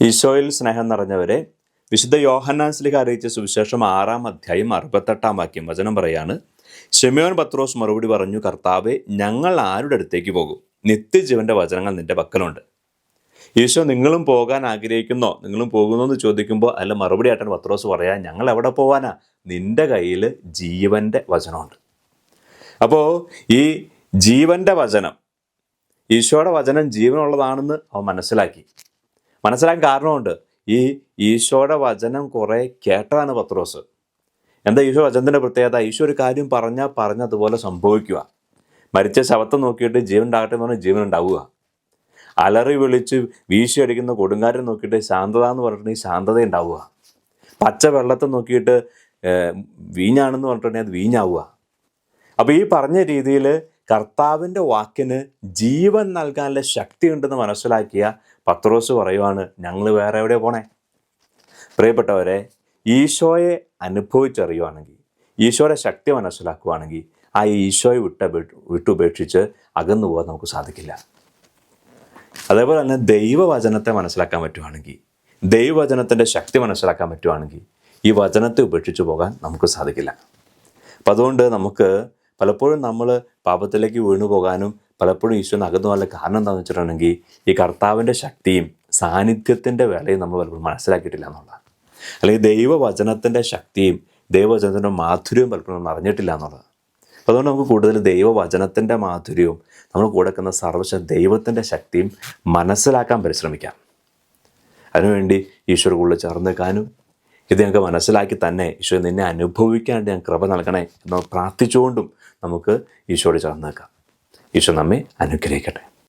ഈശോയിൽ സ്നേഹം നിറഞ്ഞവരെ വിശുദ്ധ യോഹന്നാൻസിലേക്ക് അറിയിച്ച സുവിശേഷം ആറാം അധ്യായം അറുപത്തെട്ടാം വാക്യം വചനം പറയാണ് ഷെമിയോൻ പത്രോസ് മറുപടി പറഞ്ഞു കർത്താവെ ഞങ്ങൾ ആരുടെ അടുത്തേക്ക് പോകും? നിത്യജീവന്റെ വചനങ്ങൾ നിന്റെ പക്കലുണ്ട്. ഈശോ നിങ്ങളും പോകാൻ ആഗ്രഹിക്കുന്നോ? നിങ്ങളും പോകുന്നോ എന്ന് ചോദിക്കുമ്പോൾ അല്ല മറുപടി ആയിട്ടാണ് പത്രോസ് പറയാൻ ഞങ്ങൾ എവിടെ പോവാനാ? നിന്റെ കയ്യിൽ ജീവന്റെ വചനമുണ്ട്. അപ്പോൾ ഈ ജീവന്റെ വചനം ഈശോയുടെ വചനം ജീവനുള്ളതാണെന്ന് അവൻ മനസ്സിലാക്കി. മനസ്സിലാക്കാൻ കാരണമുണ്ട്. ഈ ഈശോയുടെ വചനം കുറേ കേട്ടതാണ് പത്രോസ്. എന്താ ഈശോ വചനത്തിന്റെ പ്രത്യേകത? ഈശോ ഒരു കാര്യം പറഞ്ഞാൽ പറഞ്ഞതുപോലെ സംഭവിക്കുക. മരിച്ച ശവത്തെ നോക്കിയിട്ട് ജീവൻ ഉണ്ടാകട്ടെ എന്ന് പറഞ്ഞാൽ ജീവൻ ഉണ്ടാവുക. അലറി വിളിച്ച് വീശിയടിക്കുന്ന കൊടുങ്കാരെ നോക്കിയിട്ട് ശാന്തത എന്ന് പറഞ്ഞിട്ടുണ്ടെങ്കിൽ ശാന്തത ഉണ്ടാവുക. പച്ച വെള്ളത്തെ നോക്കിയിട്ട് വീഞ്ഞാണെന്ന് പറഞ്ഞിട്ടുണ്ടെങ്കിൽ അത് വീഞ്ഞാവുക. അപ്പോൾ ഈ പറഞ്ഞ രീതിയിൽ കർത്താവിന്റെ വാക്കിന് ജീവൻ നൽകാനുള്ള ശക്തി ഉണ്ടെന്ന് മനസ്സിലാക്കിയ പത്രോസ് പറയുവാണ് ഞങ്ങൾ വേറെ എവിടെ പോണേ? പ്രിയപ്പെട്ടവരെ ഈശോയെ അനുഭവിച്ചറിയുവാണെങ്കിൽ ഈശോയുടെ ശക്തി മനസ്സിലാക്കുവാണെങ്കിൽ ആ ഈശോയെ വിട്ട വിട്ടുപേക്ഷിച്ച് അകന്നു പോകാൻ നമുക്ക് സാധിക്കില്ല. അതേപോലെ തന്നെ ദൈവവചനത്തെ മനസ്സിലാക്കാൻ പറ്റുവാണെങ്കിൽ ദൈവവചനത്തിന്റെ ശക്തി മനസ്സിലാക്കാൻ പറ്റുവാണെങ്കിൽ ഈ വചനത്തെ ഉപേക്ഷിച്ച് പോകാൻ നമുക്ക് സാധിക്കില്ല. അപ്പം അതുകൊണ്ട് നമുക്ക് പലപ്പോഴും നമ്മൾ പാപത്തിലേക്ക് വീണു പോകാനും പലപ്പോഴും ഈശ്വരൻ അകന്നു പോകാനുള്ള കാരണം എന്താണെന്ന് വെച്ചിട്ടുണ്ടെങ്കിൽ ഈ കർത്താവിന്റെ ശക്തിയും സാന്നിധ്യത്തിന്റെ വിലയും നമ്മൾ പലപ്പോഴും മനസ്സിലാക്കിയിട്ടില്ല എന്നുള്ളതാണ്. അല്ലെങ്കിൽ ദൈവവചനത്തിന്റെ ശക്തിയും ദൈവവചനത്തിന്റെ മാധുര്യവും പലപ്പോഴും നമ്മൾ അറിഞ്ഞിട്ടില്ല എന്നുള്ളത് അപ്പോൾ അതുകൊണ്ട് നമുക്ക് കൂടുതൽ ദൈവവചനത്തിന്റെ മാധുര്യവും നമ്മൾ കൂടെ കിടക്കുന്ന സർവശ ദൈവത്തിന്റെ ശക്തിയും മനസ്സിലാക്കാൻ പരിശ്രമിക്കാം. അതിനുവേണ്ടി ഈശ്വര കൂടുതൽ ചേർന്ന് നിൽക്കാനും ഇത് ഞങ്ങൾക്ക് മനസ്സിലാക്കി തന്നെ ഈശ്വരൻ നിന്നെ അനുഭവിക്കാണ്ട് ഞാൻ കൃപ നൽകണേ എന്ന് പ്രാർത്ഥിച്ചുകൊണ്ടും നമുക്ക് ഈശോയോട് ചേർന്നേക്കാം. ഈശോ നമ്മെ അനുഗ്രഹിക്കട്ടെ.